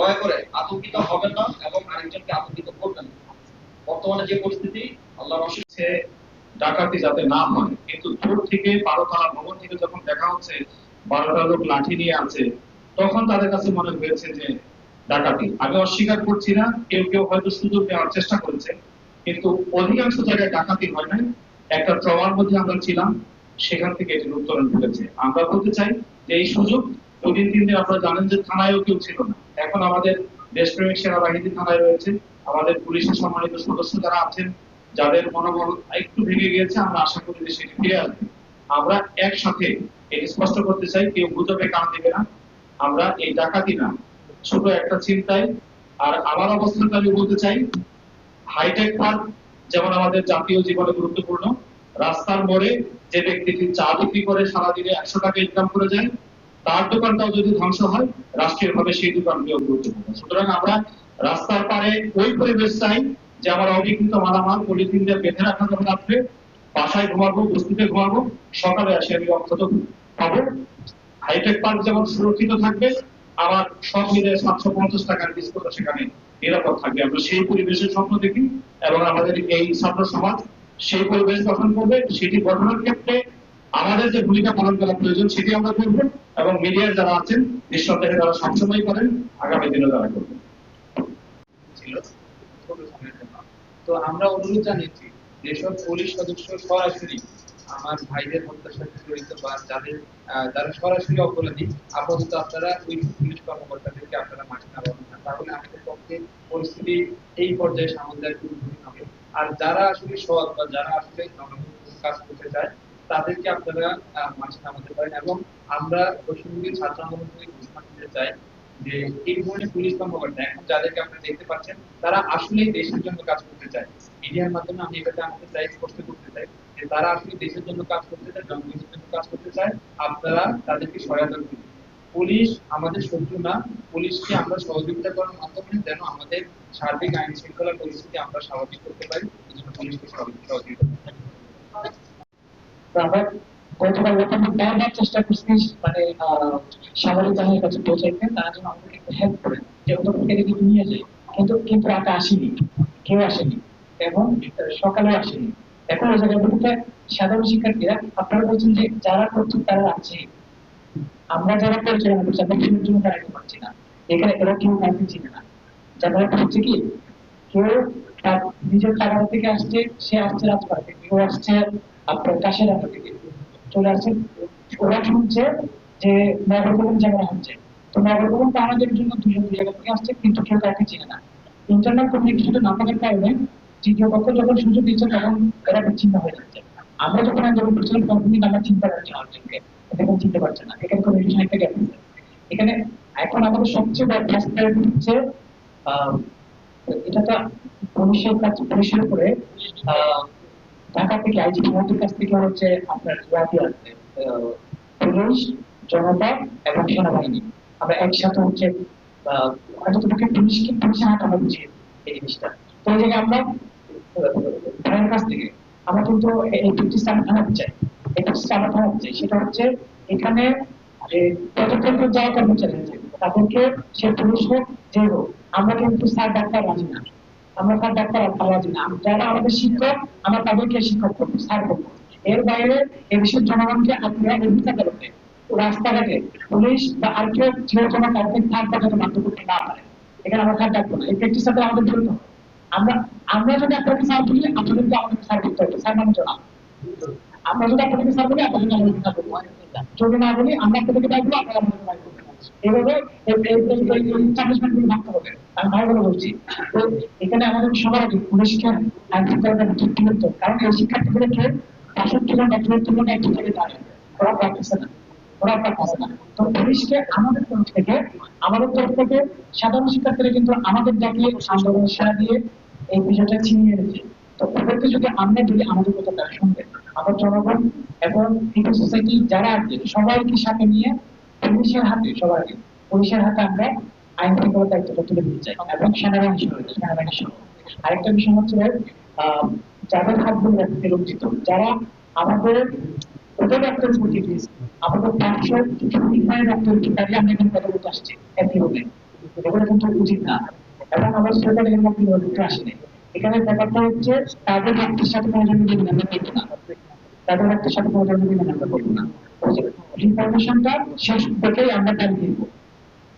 দয়া করে আতঙ্কিত হবেন না এবং আরেকজনকে আতঙ্কিত করবেন না। বর্তমানে যে পরিস্থিতি, আল্লাহর অশেষ ডাকাতি যাতে না হয়, কিন্তু দূর থেকে বারোতলা ভবন থেকে যখন দেখা হচ্ছে, বারোটা লোক লাঠি নিয়ে আছে, তখন তাদের কাছে মনে হয়েছে যে ডাকাতি। আমি অস্বীকার করছি না, কেউ কেউ হয়তো সুযোগ দেওয়ার চেষ্টা করেছে, কিন্তু অধিকাংশ জায়গায় ডাকাতি হয় নাই। একটা ট্রমার মধ্যে আমরা ছিলাম, সেখান থেকে এটির উত্তরণ ঘটেছে। আমরা বলতে চাই যে এই সুযোগ দুদিন তিন দিন আপনারা জানেন যে থানায়ও কেউ ছিল না। এখন আমাদের দেশপ্রেমিক সেনাবাহিনী থানায় রয়েছে। আমাদের পুলিশের সম্মানিত সদস্য যারা আছেন, যাদের মনোবল একটু ভেঙে গিয়েছে, আমরা আশা করি যে সেটি ফিরে আসবে। আমরা একসাথে এটি স্পষ্ট করতে চাই, কেউ গুজবে কান দেবে না। আমরা এই ডাকাতি না। ছোট একটা চিন্তায়। আর আমার অবস্থানটা আমি বলতে চাই, হাইটেক পার্ক যেমন আমাদের জাতীয় জীবনে গুরুত্বপূর্ণ, রাস্তার মোড়ে যে ব্যক্তিটি চা বিক্রি করে সারাদিনে একশো টাকা ইনকাম করে যায় তার দোকানটাও যদি ধ্বংস হয় রাষ্ট্রীয় ভাবে সেই দোকানটিও গুরুত্বপূর্ণ সুতরাং আমরা রাস্তার পারে ওই পরিবেশ চাই যে আমার অবিকৃত মালামাল পলিথিন দিয়ে বেঁধে রাখা যাবে রাত্রে বাসায় ঘুমাবো, বস্তিতে ঘুমাবো, সকালে আসে আমি অক্ষত পাবো। হাইটেক পার্ক যেমন সুরক্ষিত থাকবে, আবার সব মিলে সাতশো পঞ্চাশ টাকার বিস্কুট সেখানে নিরাপদ থাকবে। আমরা সেই পরিবেশের স্বপ্ন দেখি এবং আমাদের এই ছাত্র সমাজ সেই পরিবেশ গঠন করবে, সেটি গঠনের ক্ষেত্রে আমাদের যে ভূমিকা পালন করা প্রয়োজন সেটি আমরা করব এবং মিডিয়ার যারা আছেন, নিঃসন্দেহে তারা সবসময় করেন, আগামী দিনে তারা করবেন। তো আমরা অনুরোধ জানিয়েছি যেসব পুলিশ সদস্য সরাসরি আমার ভাইদের হত্যার সাথে জড়িত বা যাদের যারা সরাসরি অপরাধী, আপাতত আপনারা ওই পুলিশ কর্মকর্তাদেরকে আপনারা মাঠে নামাবেন না। তাহলে আমাদের পক্ষে পরিস্থিতি এই পর্যায়ে সামাল হবে। আর যারা আসলে সৎ বা যারা আসলে জনগণের কাজ করতে চায় তাদেরকে আপনারা মাঠে নামাতে পারেন এবং আমরা পশ্চিমবঙ্গের ছাত্র আন্দোলন থেকে ঘোষণা দিতে চাই যে এই ধরনের পুলিশ কর্মকর্তা এখন যাদেরকে আপনারা দেখতে পাচ্ছেন, তারা আসলেই দেশের জন্য কাজ করতে চায়। মিডিয়ার মাধ্যমে আমি এটা জানাতে চাই, স্পষ্ট করতে চাই যে তারা আসলে দেশের জন্য কাজ করতে চায়, জনগণের জন্য কাজ করতে চায়, আপনারা তাদেরকে সহায়তা করুন। পুলিশ আমাদের শত্রু না, পুলিশকে আমরা সহযোগিতা করার মাধ্যমে যেন আমাদের সার্বিক আইন শৃঙ্খলা পরিস্থিতি আমরা স্বাভাবিক করতে পারি পুলিশকে সহযোগিতা সহযোগিতা করতে হবে। তো মানে কেউ আসেনি আপনারা বলছেন যে যারা করছে তারা আছে। আমরা যারা পরিচালনা জন্য দাঁড়াতে পারছি না? এখানে এরা কেউ কাউকে চিনে না। যারা হচ্ছে কি, কেউ নিজের কারাগার থেকে আসছে, সে আসছে রাজপাড়া কেউ আসছে আপনার চলে আসছে যে নগরভবন জায়গা হচ্ছে। তো তো আমাদের জন্য দুই জায়গা থেকে আসছে কিন্তু কেউ কাউকে চিনে না। ইন্টারনাল কমিউনিকেশনটা না থাকার কারণে তৃতীয় পক্ষ যখন সুযোগ দিচ্ছে তখন এরা বিচ্ছিন্ন হয়ে যাচ্ছে। আমরা যখন আন্দোলন করছিলাম তখন আমরা চিন্তা করছি অর্জনকে। এখন চিনতে পারছে না। এখানে কমিউনিকেশন একটা গ্যাপ এখানে এখন আমাদের সবচেয়ে বড় ফার্স্ট হচ্ছে এটা তো পুলিশের কাজ পুলিশের উপরে আহ, ঢাকা থেকে আইজি মন্ত্রীর কাছ থেকে হচ্ছে আপনার ইয়াদি আছে পুলিশ, জনতা এবং সেনাবাহিনী। আমরা একসাথে হচ্ছে পুলিশকে পুলিশের আমরা এই জিনিসটা। তো এই জায়গায় আমরা ভাইয়ের কাছ থেকে আমরা কিন্তু এই চাই। এই ব্রিটিশ আমরা চাই। সেটা হচ্ছে এখানে যে যারা কর্মচারী তাদেরকে সে পুলিশ হোক যে হোক, আমরা কিন্তু স্যার ডাক্তার রাজি না। আমরা স্যার ডাক্তার রাজি না। যারা আমাদের শিক্ষক, আমরা তাদেরকে শিক্ষক করব স্যার করব এর বাইরে এ দেশের জনগণকে আপনারা অধিকার করতে রাস্তাঘাটে পুলিশ বা আর কেউ কেউ যেন কাউকে বাধ্য করতে না পারে। এখানে আমরা ডাকবো না। এই প্র্যাকটিস সাথে আমাদের বিরত আমরা আমরা যদি আপনাকে স্যার বলি আপনাদেরকে আমাদেরকে স্যার করতে হবে। স্যার মানে জনা আমরা যদি আপনাদেরকে স্যার বলি আপনাদেরকে আমাদেরকে স্যার করব যদি না বলি, আমরা আপনাদেরকে ডাকবো আপনারা আমাদেরকে ডাকবো এভাবে এস্টাবলিশমেন্টগুলো ভাবতে আমাদের তরফ থেকে সাধারণ শিক্ষার্থীরা কিন্তু আমাদের দিয়ে এই বিষয়টা ছিনিয়ে এনেছে তো ওদেরকে যদি আমরা বলি আমাদের কথা তারা আমার জনগণ এবং সোসাইটি যারা আছে সবাইকে সাথে নিয়ে পুলিশের হাতে, সবাইকে পুলিশের হাতে আমরা দায়িত্বটা তুলে দিতে চাই। এবং সেনাবাহিনী সহ সেনাবাহিনী সহ। আরেকটা বিষয় হচ্ছে যাদের হাতগুলো লজ্জিত যারা আমাদের ওদের একটা আমাদের রক্তের ঠিকারি আমরা এখানে কথা বলতে আসছি একই এগুলো কিন্তু উচিত না। এবং আমার এর মধ্যে আসেনি এখানে ব্যাপারটা হচ্ছে তাদের ব্যক্তির সাথে কোনো জন্য আমরা করব না। তাদের ব্যক্তির সাথে কোনো জন্য আমরা করব না। ইনফরমেশনটা শেষ থেকেই আমরা টাইম দিব।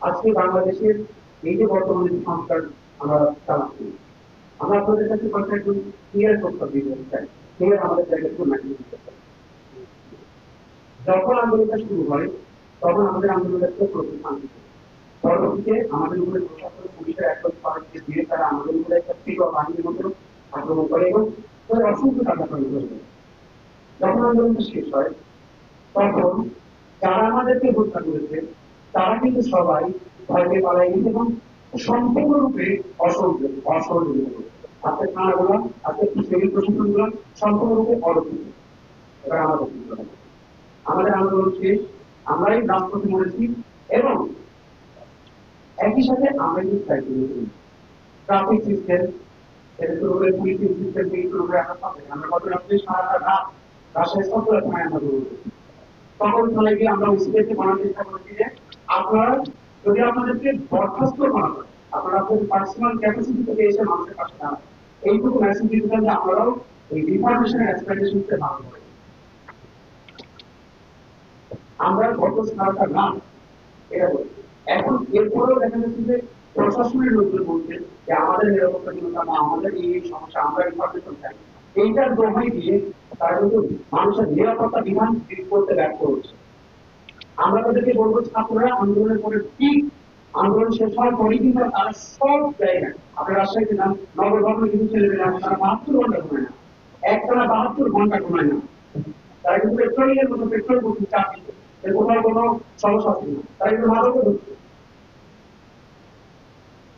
আজকে বাংলাদেশের এই যে বর্তমানে সংস্কার আমরা চালাচ্ছি, আমরা আপনাদের কাছে কথা একটু ক্লিয়ার করতে দিতে চাই আমাদের জায়গায় একটু চাই যখন আন্দোলনটা শুরু হয় তখন আমাদের আন্দোলনটা ছিল প্রচুর শান্তি পরবর্তীতে আমাদের উপরে প্রশাসন, পুলিশের একদম পারকে দিয়ে তারা আমাদের উপরে একটা তীব্র বাহিনীর মতো আক্রমণ করে এবং তাদের অসংখ্য টাকা খরচ করে যখন আন্দোলনটা শেষ হয়, তখন যারা আমাদেরকে হত্যা করেছে, তারা কিন্তু সবাই ভয়কে পালাই গেছে এবং সম্পূর্ণরূপে অসহযোগ করেছে আজকে থানাগুলো আজকে সিভিল প্রশাসনগুলো সম্পূর্ণরূপে অরক্ষিত। এবার আমাদের আমাদের আন্দোলন শেষ আমরাই রাজপথে মরেছি এবং একই সাথে আমরা কিন্তু চাইছি ট্রাফিক সিস্টেম এটা শুরু করে সিস্টেম থেকে শুরু করে আমরা আমরা রাত্রে সারাটা রাত থানায় আমরা তখন চলে গিয়ে আমরা ওসিদেরকে বলার চেষ্টা করেছি যে আপনারা যদি আপনাদেরকে বরখাস্ত করা হয় আপনারা আপনাদের পার্সোনাল ক্যাপাসিটি থেকে এসে মানুষের পাশে দাঁড়ান। এইটুকু মেসেজ দিতে চান যে আপনারাও এই ডিফরমেশনের এক্সপ্লেনেশনকে ভালো করেন আমরা গত সারাটা রাত এটা বলছি এখন এরপরেও দেখা যাচ্ছে যে প্রশাসনের লোকজন বলছেন যে আমাদের নিরাপত্তাহীনতা বা আমাদের এই সমস্যা, আমরা ইনফরমেশন চাই এইটার দোহাই দিয়ে তারা কিন্তু মানুষের নিরাপত্তা বিধান ঠিক করতে ব্যর্থ হচ্ছে। আমরা তাদেরকে বলব, ছাত্ররা আন্দোলনের পরে ঠিক আন্দোলন শেষ হওয়ার পরেই কিন্তু তারা সব জায়গায় আপনার রাজশাহীতে নাম নগর ভবনে কিন্তু ছেলে মেয়ে তারা বাহাত্তর ঘণ্টা ঘুমায় না। একটানা বাহাত্তর ঘণ্টা ঘুমায় না। তারা কিন্তু পেট্রোলিংয়ের মতো পেট্রোল করছে চাপ। এর কোথাও কোনো সমস্যা না তারা কিন্তু মাদকও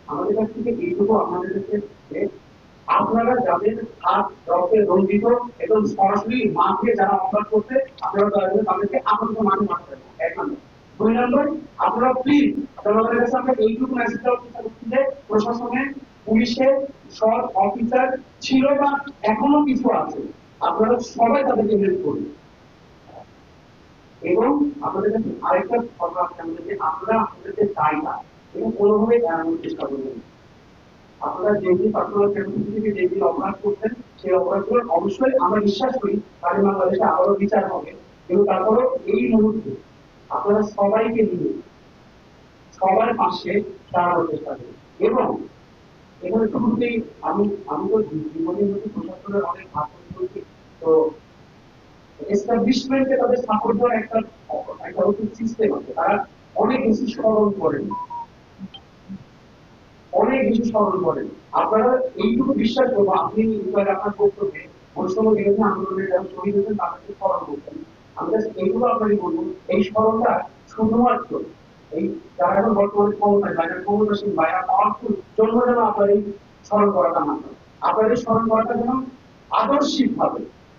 আমাদের কাছ থেকে এইটুকু আপনাদের কাছে আপনারা যাদের হাত রক্তে রঞ্জিত এবং সরাসরি যারা অপরাধ আপনারা করে তাদেরকে আপনাদের মারতে হবে এক নম্বর। দুই নম্বর, আপনারা প্লিজ জনগণের কাছে আমরা এইটুকু মেসেজ দেওয়ার চেষ্টা যে প্রশাসনে পুলিশের সব অফিসার ছিল বা এখনও কিছু আছে। আপনারা সবাই তাদেরকে হেল্প করুন। এবং আপনাদের কাছে আরেকটা কথা আছে আমাদের যে আপনারা আপনাদের যে দায়টা এবং কোনোভাবে এড়ানোর চেষ্টা করবেন আপনারা যে যে পার্সোনাল ক্যাপাসিটি থেকে যে যে অপরাধ করছেন, সেই অপরাধগুলো অবশ্যই আমরা বিশ্বাস করি তাহলে বাংলাদেশে আবারও বিচার হবে কিন্তু তারপরেও এই মুহূর্তে আপনারা সবাইকে নিয়ে সবার পাশে দাঁড়ানোর চেষ্টা করুন। এবং এখানে শুরুতেই আমি আমি তো জীবনের মধ্যে প্রশাসনের অনেক ভাগ করেছি তো এস্টাবলিশমেন্টে তাদের সাপোর্ট দেওয়ার একটা একটা ওষুধ সিস্টেম আছে। তারা অনেক বেশি স্মরণ করেন। অনেক বেশি স্মরণ করেন। আপনারা এইটুকু বিশ্বাস করব আপনি আপনার বক্তব্যে বৈষম্য বিরোধী আন্দোলনের যারা শহীদ হয়েছেন, তাদেরকে স্মরণ আমি just এইগুলো আপনাকে বলব, এই স্মরণটা শুধুমাত্র এই যারা এখন বর্তমানে ক্ষমতায় বা যারা ক্ষমতাসীন, বা জন্য যেন আপনার এই স্মরণ করাটা না হয় আপনাদের স্মরণ করাটা যেন আদর্শিক ভাবে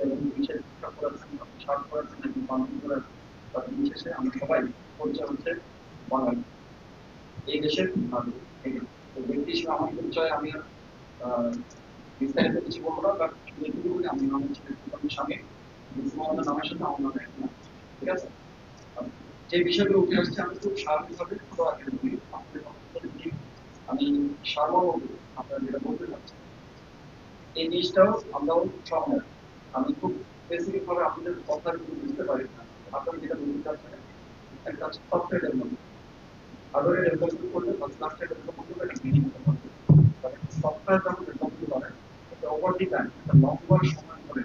এই দেশের পরিচয় নামের সাথে আমার ঠিক আছে যে বিষয়গুলো উঠে আসছে আমি খুব স্বাভাবিকভাবে দিয়ে আমি সার্বভৌম আপনারা যেটা বলতে চাচ্ছি এই জিনিসটাও আমরাও সহমত আমি খুব স্পেসিফিক ভাবে আপনাদের কথা বুঝতে পারি না আপনারা যেটা বলতে চাচ্ছেন, একটা সফটওয়্যার ডেভেলপমেন্ট হার্ডওয়্যার ডেভেলপমেন্ট করলে বা সফটওয়্যার ডেভেলপমেন্ট করলে একটা মিনিং সফটওয়্যার যখন ডেভেলপমেন্ট করেন এটা ওভার দি টাইম একটা লম্বা সময় ধরে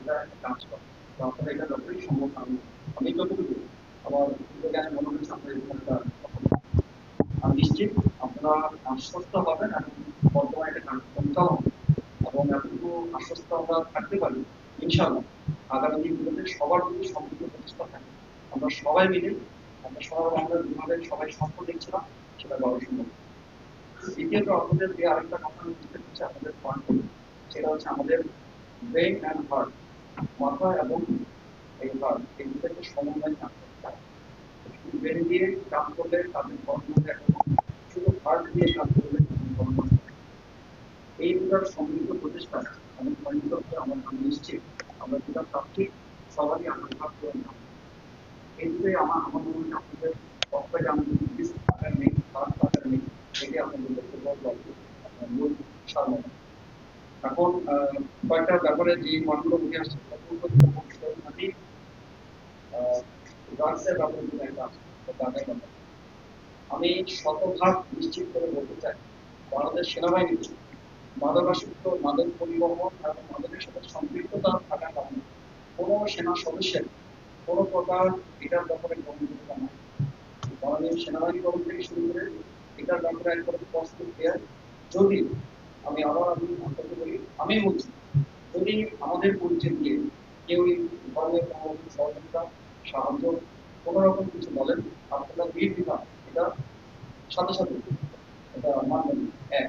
এটা একটা কাজ করে তো আপনারা এটা যতই সম্ভব আমি আমি যতটুকু আমার জ্ঞানে মনে হচ্ছে আপনার এরকম একটা। আমি নিশ্চিত আপনারা আশ্বস্ত হবেন, এবং বর্তমানে এটা কার্যক্রমটাও হবে। এবং এতটুকু আশ্বস্ত আমরা থাকতে পারি ইনশাআল্লাহ। আগামী দিনগুলোতে সবার যদি সম্পূর্ণ প্রচেষ্টা থাকে আমরা সবাই মিলে, আমরা সবার আমরা যেভাবে সবাই স্বপ্ন দেখছিলাম, সেটা বড় সম্ভব দ্বিতীয়ত আপনাদের যে আরেকটা কথা বুঝতে পারছি, আপনাদের পয়েন্ট সেটা হচ্ছে আমাদের ব্রেন অ্যান্ড হার্ট মাথা এবং এই হার্ট এই দুটোকে সমন্বয় থাকতে শুধু ব্রেন দিয়ে কাজ করলে তাদের কর্মমধ্যে শুধু হার্ট দিয়ে কাজ করলে এই দুটার সম্মিলিত প্রচেষ্টা খণ্ডিত হতে আমার সবারই আমরা আপনাদের কয়েকটা ব্যাপারে যে পয়েন্টগুলো উঠে আসছে আমি ড্রাগসের ব্যাপার আমি শতভাগ নিশ্চিত করে বলতে চাই, বাংলাদেশ সেনাবাহিনী মাদকাসক্ত, মাদক পরিবহন এবং মাদকের সাথে সম্পৃক্ততা থাকার কারণে কোনো সেনা সদস্যের কোনো প্রকার এটার ব্যাপারে গ্রহণযোগ্যতা নাই মাননীয় সেনাবাহিনী কর্ম থেকে শুরু করে এটার ব্যাপারে একবারে স্পষ্ট ক্লিয়ার যদি আমি আবার আমি আপনাকে বলি আমি বলছি, যদি আমাদের পরিচয় দিয়ে কেউ এই ধরনের কোনো সহযোগিতা, সাহায্য, কোনো রকম কিছু বলেন, আপনারা নির্বিঘাত এটা সাথে সাথে, এটা মানবেন এক।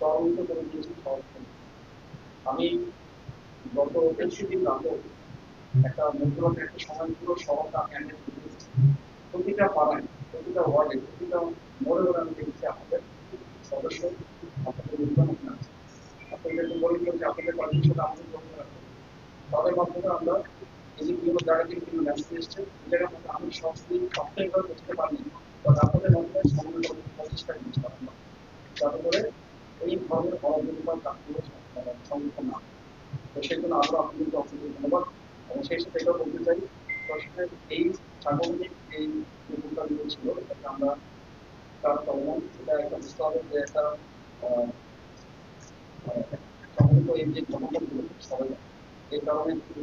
ত্বরান্বিত করে সহজ আমি গত তেইশে দিন রাতেও একটা মধ্যরাতে একটা পুরো শহরটা আমি প্রতিটা পাড়ায়, প্রতিটা ওয়ার্ডে, প্রতিটা মোড়ে মোড়ে আমি দেখছি আমাদের সদস্য আপনাদের বলব যে আপনাদের আমাদের তাদের মাধ্যমে আমরা এই যে জায়গা থেকে আমি বুঝতে পারিনি বা মাধ্যমে সমন্বয় করতে প্রচেষ্টা করতে পারলাম যাতে এই ধরনের অরাজনৈতিক কাজগুলো সংরক্ষণ না তো সেই জন্য আমরা আপনাদেরকে অসংখ্য ধন্যবাদ। এবং সেই সাথে এটাও বলতে চাই প্রশ্নের এই সাংগঠনিক এই যে ছিল এটাকে আমরা তার চলমান সেটা একটা বুঝতে হবে যে একটা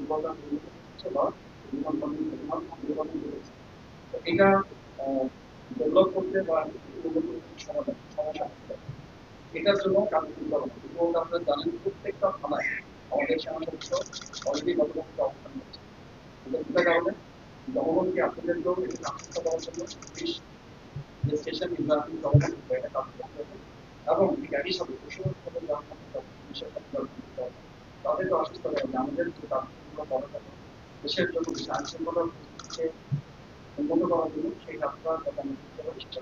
বা এটা ডেভেলপ করতে বা সমস্যা। এটার জন্য কাজ করতে হবে। এবং আপনারা জানেন, প্রত্যেকটা থানায় আমাদের সেনা সদস্য অলরেডি গতকালকে অবস্থান করছে এটা দুটা কারণে জনগণকে আপনাদেরকেও এটা আশ্বস্ত দেওয়ার জন্য পুলিশ যে স্টেশন নির্বাচন জনগণ এটা কাজ করতে হবে। এবং ঠিক একই সাথে প্রশাসন পুলিশের সাথে জড়িত করতে হবে তাদেরকে আশ্বস্ত দেওয়া হবে আমাদের যে কাজগুলো করা থাকে দেশের জন্য দেশের আইন শৃঙ্খলাকে উন্নত করার জন্য সেই কাজটা যাতে আমরা করতে পারি সেটা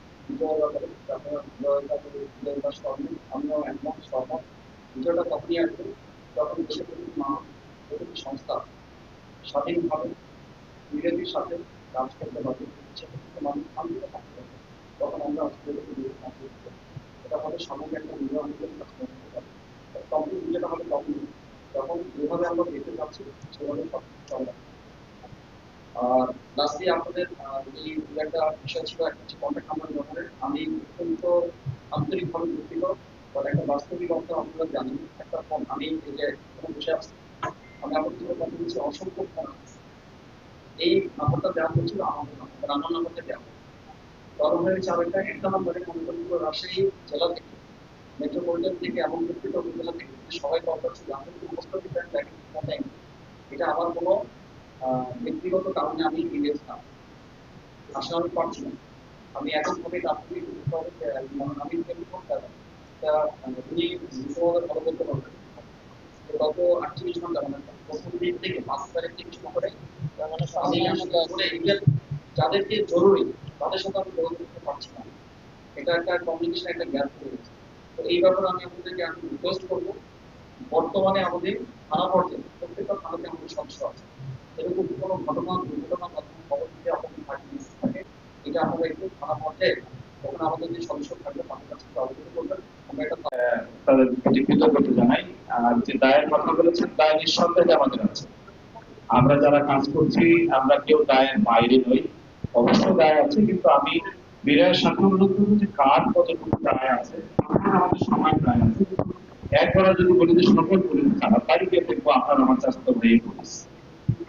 আমিও একমত সহমত বিজয়টা তখনই আসবে প্রতিটি সংস্থা স্বাধীনভাবে বিজেপির সাথে কাজ করতে পারবে সেক্ষেত্রে মানুষ থাকতে পারবে তখন আমরা। এটা আমাদের সামনে একটা নির্বাহ কাজ করতে কমপ্লিট যখন যেভাবে আমরা দেখতে পাচ্ছি সেভাবে চলে আর লাস্টলি আহ, এই একটা বিষয় ছিল একটা হচ্ছে কন্ট্যাক্ট নাম্বার ব্যাপারে। আমি অত্যন্ত আন্তরিকভাবে দুঃখিত বাট একটা বাস্তবিক অর্থ আপনারা জানেন একটা ফোন আমি এই যে এখানে বসে আছি আমি আপনার থেকে কথা বলছি অসংখ্য ফোন এই নাম্বারটা দেওয়া হয়েছিল আমাদের নাম্বার রান্নার নাম্বারটা দেওয়া তরফের চাবেটা একটা নাম্বারে মনে রাজশাহী জেলা থেকে মেট্রোপলিটন থেকে এমন ব্যক্তিগত উপজেলা থেকে। সবাই করছে যে আমাদের উপস্থিত এটা আমার কোনো ব্যক্তিগত কারণে আমি নিয়েছিলাম আসলে আমি পারছি আমি এখন ভাবে আপনাকে বুঝতে হবে যে মানে আমি করতে উনি বিশ্বভাবে ফলো করতে পারবেন গত আটচল্লিশ ঘণ্টা মানে প্রথম দিন থেকে পাঁচ তারিখ থেকে শুরু করে আমি আসলে যাদেরকে জরুরি তাদের সাথে আমি যোগাযোগ করতে পারছি না। এটা একটা কমিউনিকেশন একটা গ্যাপ হয়ে গেছে। তো এই ব্যাপারে আমি আপনাদেরকে আমি রিকোয়েস্ট করব বর্তমানে আমাদের থানা পর্যায়ে প্রত্যেকটা থানাতে আমাদের সমস্যা আছে। এরকম কোনো ঘটনা, দুর্ঘটনা বা খবর যদি আপনাদের থাকে, এটা আপনারা একটু থানা পর্যায়ে ওখানে আমাদের যে সদস্য থাকবে তাদের কাছে অবগত করবেন। আমরা আমাদের আমরা যারা কাজ করছি, আমরা কেউ দায়ের বাইরে নই। অবশ্য দায় আছে, কিন্তু আমি বিনয়ের সাথে যে কার কতটুকু দায় আছে আমার আমাদের দায় আছে। একবার যদি বলি যে সকল পুলিশ খারাপ তারিখে দেখব আপনার আমার চাষাতো ভাই পুলিশ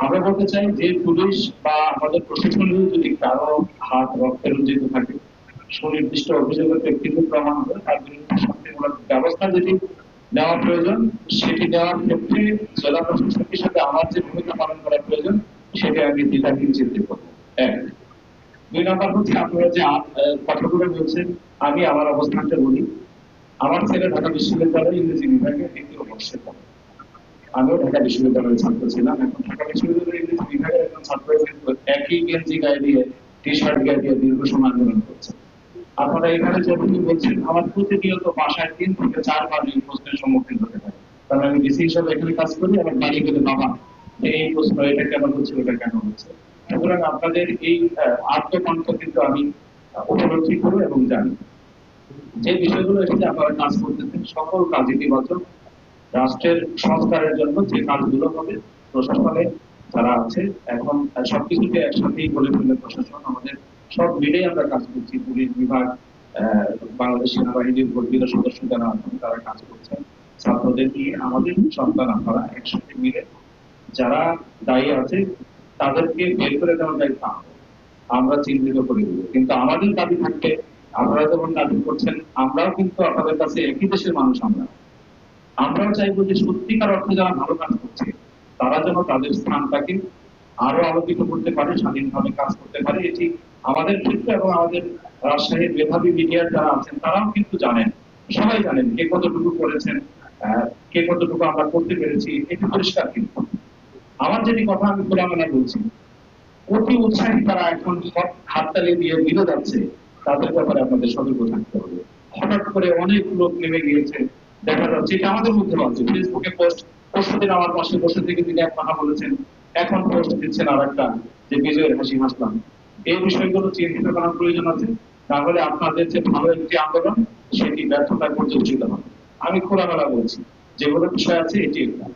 আমরা বলতে চাই যে পুলিশ বা আমাদের প্রশাসনেও যদি কারও হাত রক্তে রঞ্জিত থাকে, সুনির্দিষ্ট অভিযোগের ব্যক্তিগত প্রমাণ করে তার বিরুদ্ধে ব্যবস্থা যেটি নেওয়া প্রয়োজন, সেটি নেওয়ার ক্ষেত্রে জেলা প্রশাসক হিসেবে আমার যে ভূমিকা পালন করা প্রয়োজন, সেটি আমি দ্বিধাহীন চিন্তা করব। এক। দুই নম্বর হচ্ছে আপনারা যে কথাগুলো বলছেন, আমি আমার অবস্থানটা বলি। আমার ছেলে ঢাকা বিশ্ববিদ্যালয়ে ইংরেজি বিভাগে দ্বিতীয় বর্ষে পড়ে আমিও ঢাকা বিশ্ববিদ্যালয়ের ছাত্র ছিলাম। এখন ঢাকা বিশ্ববিদ্যালয়ের ছাত্র একই গেঞ্জি গায়ে দিয়ে টি শার্ট গায়ে দিয়ে দীর্ঘ সময় আন্দোলন করছে। আপনারা এখানে যেমনি বলছেন, আমার প্রতিনিয়ত বাসায় তিন থেকে চারবার এই প্রশ্নের সম্মুখীন হতে হয়। কারণ আমি ডিসি হিসাবে এখানে কাজ করি, আমার বাড়ি গেলে বাবা এই প্রশ্ন, এটা কেন হচ্ছে, ওটা কেন হচ্ছে। সুতরাং আপনাদের এই আত্মকণ্ঠ কিন্তু আমি উপলব্ধি করি এবং জানি। যে বিষয়গুলো এসেছে, আপনারা কাজ করতেছেন, সকল কাজ ইতিবাচক। রাষ্ট্রের সংস্কারের জন্য যে কাজগুলো হবে, প্রশাসনে যারা আছে, এখন সবকিছুকে একসাথেই বলে ফেলে প্রশাসন, আমাদের সব মিলেই আমরা কাজ করছি। পুলিশ বিভাগ বাংলাদেশ সেনাবাহিনীর গর্বিত সদস্য যারা আছেন, তারা কাজ করছেন। ছাত্রদের নিয়ে আমাদের সন্তান আপনারা একসাথে মিলে যারা দায়ী আছে, তাদেরকে বের করে দেওয়ার দায়িত্ব আমরা। চিহ্নিত করে দেবো। কিন্তু আমাদের দাবি থাকবে আপনারা যেমন দাবি করছেন, আমরাও কিন্তু আপনাদের কাছে একই দেশের মানুষ আমরা। আমরাও চাইব যে সত্যিকার অর্থে যারা ভালো কাজ করছে, তারা যেন তাদের স্থানটাকে আরও আলোকিত করতে পারে, স্বাধীনভাবে কাজ করতে পারে। এটি আমাদের ক্ষেত্রে এবং আমাদের রাজশাহীর মেধাবী মিডিয়ার যারা আছেন, তারাও কিন্তু জানেন, সবাই জানেন কে কতটুকু করেছেন কে কতটুকু আমরা করতে পেরেছি, এটি পরিষ্কার কিন্তু। আমার যেটি কথা আমি খোলামেলা বলছি, অতি উৎসাহী তারা এখন হাততালি দিয়ে মিলে যাচ্ছে তাদের ব্যাপারে আপনাদের সতর্ক থাকতে হবে। হঠাৎ করে অনেক লোক নেমে গিয়েছে দেখা যাচ্ছে এটা আমাদের মধ্যে আছে ফেসবুকে পোস্ট পরশুদিন আমার পাশে বসে থেকে তিনি এক কথা বলেছেন, এখন পোস্ট দিচ্ছেন আর একটা যে বিজয়ের হাসি হাসলাম। এই বিষয়গুলো চিহ্নিত করার প্রয়োজন আছে। তাহলে আপনাদের যে ভালো একটি আন্দোলন, সেটি ব্যর্থতায় পর্যবেসিত হবে। আমি খোলামেলা বলছি, যেগুলো বিষয় আছে, এটি একটা।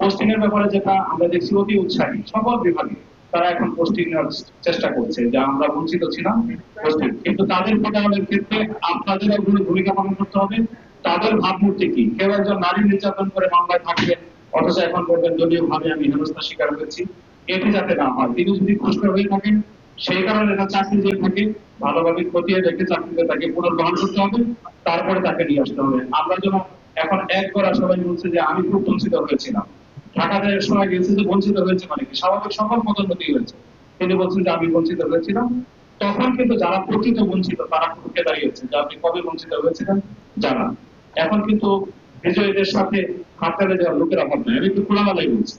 পোস্টিং এর ব্যাপারে যেটা আমরা দেখছি, অতি উৎসাহী, সকল বিভাগে তারা এখন পোস্টিং নেওয়ার চেষ্টা করছে, যা আমরা বঞ্চিত ছিলাম পোস্টিং কিন্তু তাদের প্রদানের ক্ষেত্রে আপনাদের ভূমিকা পালন করতে হবে। তাদের ভাবমূর্তি কি? কেউ একজন নারী নির্যাতন করে মামলায় থাকবেন, অথচ এখন বলবেন দলীয় ভাবে আমি হেনস্থা স্বীকার হয়েছি এটি যাতে না হয়। তিনি যদি খুশি হয়ে থাকেন, সেই কারণে এটা চাকরি দিয়ে থাকে, ভালোভাবে খতিয়ে দেখে চাকরিতে তাকে পুনর্বহাল করতে হবে, তারপরে তাকে নিয়ে আসতে হবে। আমরা যেন এখন এক করা সবাই বলছে যে আমি খুব বঞ্চিত হয়েছিলাম। ঢাকাতে সময় গেছে যে বঞ্চিত হয়েছে মানে কি? স্বাভাবিক সকল পদোন্নতি হয়েছে। তিনি বলছেন যে আমি বঞ্চিত হয়েছিলাম। তখন কিন্তু যারা প্রকৃত বঞ্চিত, তারা ঢুকে দাঁড়িয়েছে যে আপনি কবে বঞ্চিত হয়েছিলেন জানা। এখন কিন্তু বিজয়ীদের সাথে হাততালি দেওয়ার লোকের অভাব নেই। আমি একটু খোলামেলাই বলছি,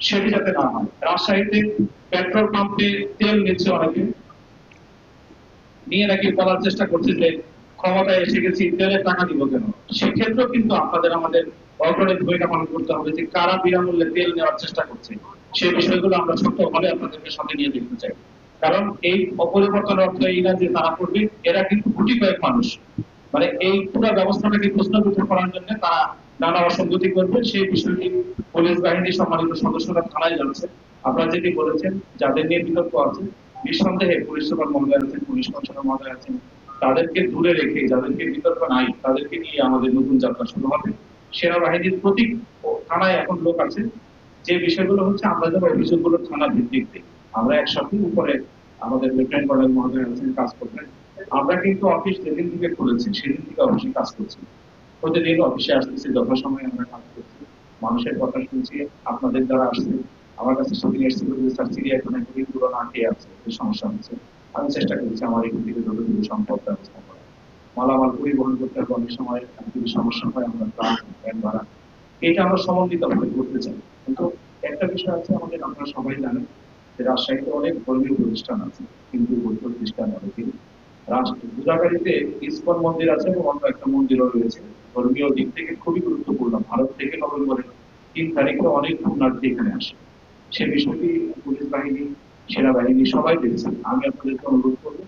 সেটি যাতে না হয়। রাজশাহীতে পেট্রোল পাম্পে তেল নিচ্ছে অনেকে। নিয়ে নাকি বলার চেষ্টা করছে যে, ক্ষমতায় এসে গেছি তেলের টাকা দিব কেন? সেক্ষেত্রেও কিন্তু আপনাদের আমাদের অগ্রণী ভূমিকা পালন করতে হবে যে, কারা বিনামূল্যে তেল নেওয়ার চেষ্টা করছে। সেই বিষয়গুলো আমরা ছোট্ট হলে আপনাদেরকে সাথে নিয়ে দেখতে চাই। কারণ এই অপরিবর্তন অর্থ এই না যে তারা করবে, এরা কিন্তু গুটি কয়েক মানুষ। মানে এই পুরো ব্যবস্থাটাকে প্রশ্নবিদ্ধ করার জন্য তারা নানা অসঙ্গতি করবে। সেই বিষয়টি পুলিশ বাহিনীর সম্মানিত সদস্যরা থানায় জানছে। আপনারা যেটি বলেছেন, যাদের নিয়ে বিতর্ক আছে, নিঃসন্দেহে পুলিশ সুপার মহোদয় আছেন, পুলিশ কমিশনার মহোদয় আছেন, তাদেরকে দূরে রেখে, যাদেরকে বিতর্ক নাই, তাদেরকে নিয়ে আমাদের নতুন যাত্রা শুরু হবে। সেনাবাহিনীর প্রতীক ও থানায় এখন লোক আছে। যে বিষয়গুলো হচ্ছে, আমরা যেন অভিযোগগুলো থানা ভিত্তিক আমরা একসাথে উপরে আমাদের লেফটেন্যান্ট কর্নেল মহোদয় আছেন, কাজ করবেন। আমরা কিন্তু অফিস যেদিন থেকে খুলেছি, সেদিন থেকে অফিসে কাজ করছি। প্রতিদিন অফিসে আসতেছি যথাসময়ে আমরা কাজ করছি, মানুষের কথা শুনছি, আপনাদের দ্বারা আসছে, আমার কাছে সেদিন এসেছিল যে, স্যার চিড়িয়াখানায় খুবই পুরোনো আটকে আছে সমস্যা হচ্ছে। আমি চেষ্টা করছি আমার এখান থেকে যতটুকু সম্পদ ব্যবস্থা করা মালামাল পরিবহন করতে হবে অনেক সময় যদি সমস্যা হয়, আমরা ভ্যান ভাড়া এটা আমরা সমন্বিত ভাবে করতে চাই। কিন্তু একটা বিষয় আছে আমাদের, আপনারা সবাই জানেন যে রাজশাহীতে অনেক ধর্মীয় প্রতিষ্ঠান আছে কিন্তু বৌদ্ধ, খ্রিস্টান অনেকে রাষ্ট্র পূজাকারীতে ইস্কন মন্দির আছে এবং অন্য একটা মন্দিরও রয়েছে। ধর্মীয় দিক থেকে খুবই গুরুত্বপূর্ণ। ভারত থেকে নভেম্বরের তিন তারিখে অনেক পুণ্যার্থী এখানে আসে। সে বিষয়টি পুলিশ বাহিনী, সেনাবাহিনী সবাই দেখছেন আমি আপনাদেরকে অনুরোধ করব,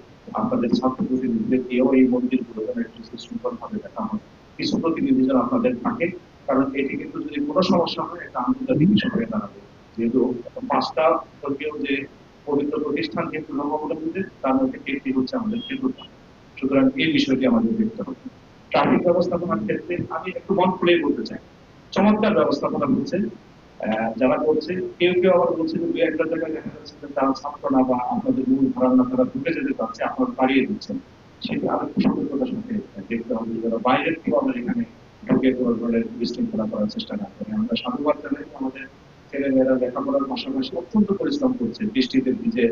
আপনাদের ছাত্র প্রতিনিধিদের দিয়েও এই মন্দিরগুলো যেন একটু সুশৃঙ্খল ভাবে দেখা হয়। কিছু প্রতিনিধি যেন আপনাদের থাকে, কারণ এটি কিন্তু যদি কোনো সমস্যা হয় একটা আন্তর্জাতিক বিষয় হয়ে দাঁড়াবে যেহেতু পাঁচটা ধর্মীয় যে পবিত্র প্রতিষ্ঠান কিন্তু ধর্মাবলম্বীদের তার মধ্যে একটি হচ্ছে আমাদের হিন্দুত্ব সুতরাং এই বিষয়টি আমাদের দেখতে হবে। ট্রাফিক ব্যবস্থাপনার ক্ষেত্রে আমি একটু মন খুলেই বলতে চাই। চমৎকার ব্যবস্থাপনা হচ্ছে যারা করছে, কেউ কেউ আবার বলছে যে দুই একটা জায়গায় দেখা যাচ্ছে যে তারা ছাত্র না বা আপনাদের মূল ধারণা তারা ঢুকে যেতে পারছে, আপনারা বাড়িয়ে দিচ্ছেন। সেটা আরও সতর্কতার সাথে দেখতে হবে যারা বাইরের কেউ আমরা এখানে ঢুকে বিশৃঙ্খলা করার চেষ্টা না করে। আমরা সাধুবাদ জানাই আমাদের ছেলেমেয়েরা লেখাপড়ার পাশাপাশি অত্যন্ত পরিশ্রম করছে, বৃষ্টিতে ভিজে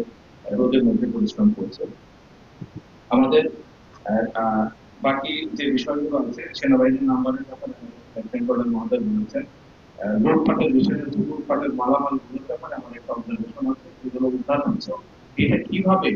রোদের মধ্যে পরিশ্রম করছে। আমাদের বাকি যে বিষয়গুলো আছে, সেনাবাহিনীর নাম্বারের ব্যাপারে বেঙ্গলের মহোদয় বলেছেন। লুটপাটের বিষয়ে লুটপাটের মালামালগুলোর ব্যাপারে একটা অবজারভেশন আছে উদ্ধার হচ্ছে। এটা কীভাবে